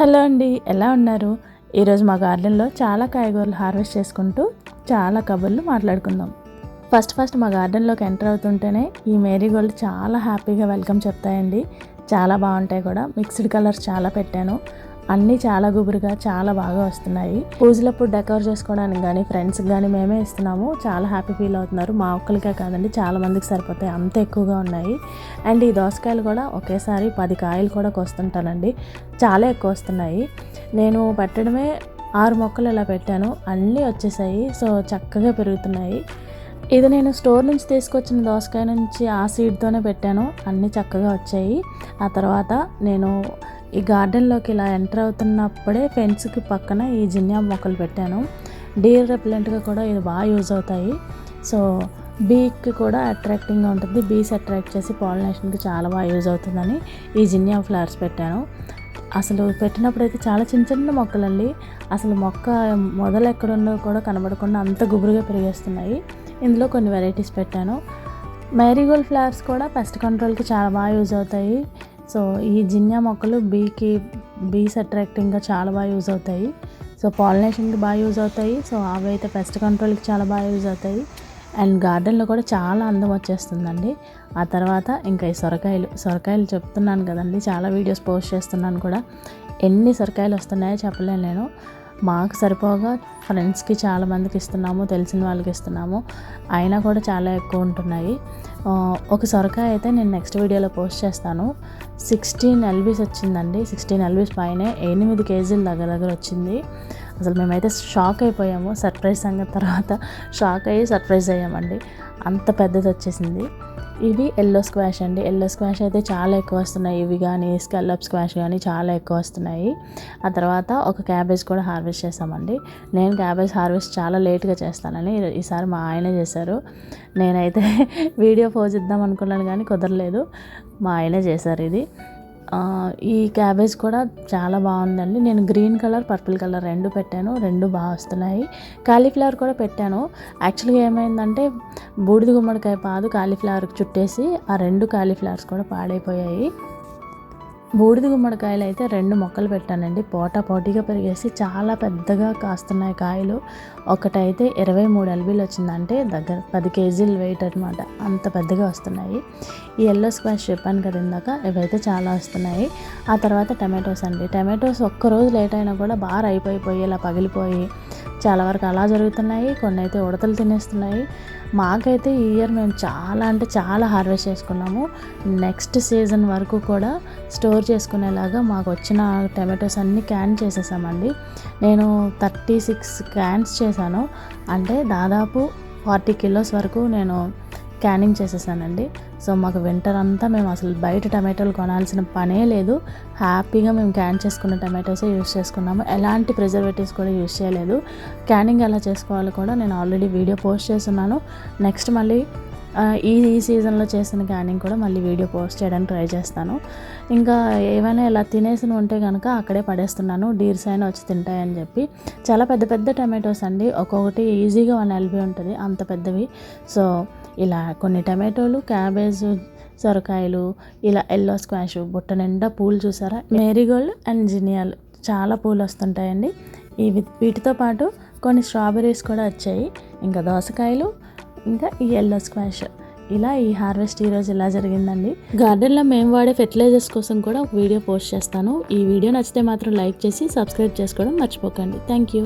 Hello అండి ఎలా ఉన్నారు? ఈరోజు మా గార్డెన్లో చాలా కాయగూరలు హార్వెస్ట్ చేసుకుంటూ చాలా కబుర్లు మాట్లాడుకుందాం. ఫస్ట్ ఫస్ట్ మా గార్డెన్లోకి ఎంటర్ అవుతుంటేనే ఈ మేరీగోల్డ్ చాలా హ్యాపీగా వెల్కమ్ చెప్తాయండి. చాలా బాగుంటాయి కూడా. మిక్స్డ్ కలర్స్ చాలా పెట్టాను. అన్నీ చాలా గుబురుగా చాలా బాగా వస్తున్నాయి. పూజలప్పుడు డెకవర్ చేసుకోవడానికి కానీ ఫ్రెండ్స్కి కానీ మేమే ఇస్తున్నాము. చాలా హ్యాపీ ఫీల్ అవుతున్నారు. మా ఒక్కరికే కాదండి చాలా మందికి సరిపోతాయి. అంత ఎక్కువగా ఉన్నాయి. అండ్ ఈ దోసకాయలు కూడా ఒకేసారి పది కాయలు కూడా కోస్తుంటానండి. చాలా ఎక్కువ వస్తున్నాయి. నేను పెట్టడమే ఆరు మొక్కలు ఇలా పెట్టాను. అన్నీ వచ్చేసాయి. సో చక్కగా పెరుగుతున్నాయి. ఇది నేను స్టోర్ నుంచి తీసుకొచ్చిన దోసకాయ నుంచి ఆ సీడ్తోనే పెట్టాను. అన్నీ చక్కగా వచ్చాయి. ఆ తర్వాత నేను ఈ గార్డెన్లోకి ఇలా ఎంటర్ అవుతున్నప్పుడే ఫెన్స్కి పక్కన ఈ జిన్యా మొక్కలు పెట్టాను. డీర్ రెప్లెంట్గా కూడా ఇది బాగా యూజ్ అవుతాయి. సో బీకి కూడా అట్రాక్టింగ్గా ఉంటుంది. బీస్ అట్రాక్ట్ చేసి పాలినేషన్కి చాలా బాగా యూజ్ అవుతుందని ఈ జిన్యా ఫ్లవర్స్ పెట్టాను. అసలు పెట్టినప్పుడు అయితే చాలా చిన్న చిన్న మొక్కలండి. అసలు మొక్క మొదలు ఎక్కడుందో కూడా కనబడకుండా అంత గుబురుగా పెరిగేస్తున్నాయి. ఇందులో కొన్ని వెరైటీస్ పెట్టాను. మ్యారీగోల్డ్ ఫ్లవర్స్ కూడా పెస్ట్ కంట్రోల్కి చాలా బాగా యూజ్ అవుతాయి. సో ఈ జిన్యా మొక్కలు బీకి బీస్ అట్రాక్టింగ్గా చాలా బాగా యూజ్ అవుతాయి. సో పాలినేషన్కి బాగా యూజ్ అవుతాయి. సో అవి అయితే పెస్ట్ కంట్రోల్కి చాలా బాగా యూజ్ అవుతాయి. అండ్ గార్డెన్లో కూడా చాలా అందం వచ్చేస్తుందండి. ఆ తర్వాత ఇంకా ఈ సొరకాయలు సొరకాయలు చెప్తున్నాను కదండి చాలా వీడియోస్ పోస్ట్ చేస్తున్నాను కూడా. ఎన్ని సొరకాయలు వస్తున్నాయో చెప్పలేను నేను. మాకు సరిపోగా ఫ్రెండ్స్కి చాలా మందికి ఇస్తున్నాము తెలిసిన వాళ్ళకి ఇస్తున్నాము. అయినా కూడా చాలా ఎక్కువ ఉంటున్నాయి. ఒక సొరకాయ అయితే నేను నెక్స్ట్ వీడియోలో పోస్ట్ చేస్తాను. సిక్స్టీన్ ఎల్బీస్ వచ్చిందండి. సిక్స్టీన్ ఎల్బీస్ పైన ఎనిమిది కేజీలు దగ్గర దగ్గర వచ్చింది. అసలు మేమైతే షాక్ అయిపోయాము. సర్ప్రైజ్ సంగతి తర్వాత షాక్ అయ్యి సర్ప్రైజ్ అయ్యామండి. అంత పెద్దది వచ్చేసింది. ఇవి ఎల్లో స్క్వాష్ అండి. ఎల్లో స్క్వాష్ అయితే చాలా ఎక్కువ వస్తున్నాయి. ఇవి కానీ స్కల్లప్ స్క్వాష్ కానీ చాలా ఎక్కువ వస్తున్నాయి. ఆ తర్వాత ఒక క్యాబేజ్ కూడా హార్వెస్ట్ చేసామండి. నేను క్యాబేజ్ హార్వెస్ట్ చాలా లేట్గా చేస్తానని ఈసారి మా ఆయనే చేశారు. నేనైతే వీడియో పోజ్ ఇద్దాం అనుకున్నాను కానీ కుదరలేదు. మా ఆయనే చేశారు ఇది. ఈ క్యాబేజ్ కూడా చాలా బాగుందండి. నేను గ్రీన్ కలర్ పర్పుల్ కలర్ రెండు పెట్టాను. రెండు బాగా వస్తున్నాయి. కాలీఫ్లవర్ కూడా పెట్టాను. యాక్చువల్గా ఏమైందంటే బూడిద గుమ్మడికాయ పాదు కాలీఫ్లవర్కి చుట్టేసి ఆ రెండు కాలీఫ్లవర్స్ కూడా పాడైపోయాయి. బూడిద గుమ్మడికాయలు అయితే రెండు మొక్కలు పెట్టానండి. పోటా పోటీగా పెరిగేసి చాలా పెద్దగా కాస్తున్నాయి కాయలు. ఒకటైతే ఇరవై మూడు ఎల్బీలు వచ్చిందంటే దగ్గర పది కేజీలు వెయిట్ అనమాట అంత పెద్దగా వస్తున్నాయి. ఈ ఎల్లో స్క్వాష్ చెప్పాను కదా ఇందాక ఇవైతే చాలా వస్తున్నాయి. ఆ తర్వాత టమాటోస్ అండి. టమాటోస్ ఒక్కరోజు లేట్ అయినా కూడా బాగా అయిపోయిపోయి ఇలా పగిలిపోయి చాలా వరకు అలా జరుగుతున్నాయి కొన్ని అయితే ఉడతలు తినేస్తున్నాయి. మాకైతే ఈ ఇయర్ మేము చాలా అంటే చాలా హార్వెస్ట్ చేసుకున్నాము. నెక్స్ట్ సీజన్ వరకు కూడా స్టోర్ చేసుకునేలాగా మాకు వచ్చిన టమాటోస్ అన్నీ క్యాన్ చేసేసామండి. నేను థర్టీ సిక్స్ క్యాన్స్ చేశాను. అంటే దాదాపు ఫార్టీ కిలోస్ వరకు నేను క్యానింగ్ చేసేసానండి. సో మాకు వింటర్ అంతా మేము అసలు బయట టమాటోలు కొనాల్సిన పనే లేదు. హ్యాపీగా మేము క్యాన్ చేసుకున్న టమాటోసే యూస్ చేసుకున్నాము. ఎలాంటి ప్రిజర్వేటివ్స్ కూడా యూస్ చేయలేదు. క్యానింగ్ ఎలా చేసుకోవాలో కూడా నేను ఆల్రెడీ వీడియో పోస్ట్ చేస్తున్నాను. నెక్స్ట్ మళ్ళీ ఈ ఈ సీజన్లో చేసిన క్యానింగ్ కూడా మళ్ళీ వీడియో పోస్ట్ చేయడానికి ట్రై చేస్తాను. ఇంకా ఏమైనా ఇలా తినేసిన ఉంటే కనుక అక్కడే పడేస్తున్నాను. డీర్స్ అయినా వచ్చి తింటాయని చెప్పి. చాలా పెద్ద పెద్ద టమాటోస్ అండి. ఒక్కొక్కటి ఈజీగా వన్ ఎల్బీ ఉంటుంది. అంత పెద్దవి. సో ఇలా కొన్ని టమాటోలు క్యాబేజ్ సొరకాయలు ఇలా ఎల్లో స్క్వాష్ బుట్ట నిండా పూలు చూసారా? మేరీగోల్డ్ అండ్ జినియాలు చాలా పూలు వస్తుంటాయండి. ఇవి వీటితో పాటు కొన్ని స్ట్రాబెర్రీస్ కూడా వచ్చాయి. ఇంకా దోసకాయలు ఇంకా ఈ ఎల్లో స్క్వాష్ ఇలా ఈ హార్వెస్ట్ ఈరోజు ఇలా జరిగిందండి. గార్డెన్లో మేము వాడే ఫెర్టిలైజర్స్ కోసం కూడా ఒక వీడియో పోస్ట్ చేస్తాను. ఈ వీడియో నచ్చితే మాత్రం లైక్ చేసి సబ్స్క్రైబ్ చేసుకోవడం మర్చిపోకండి. Thank you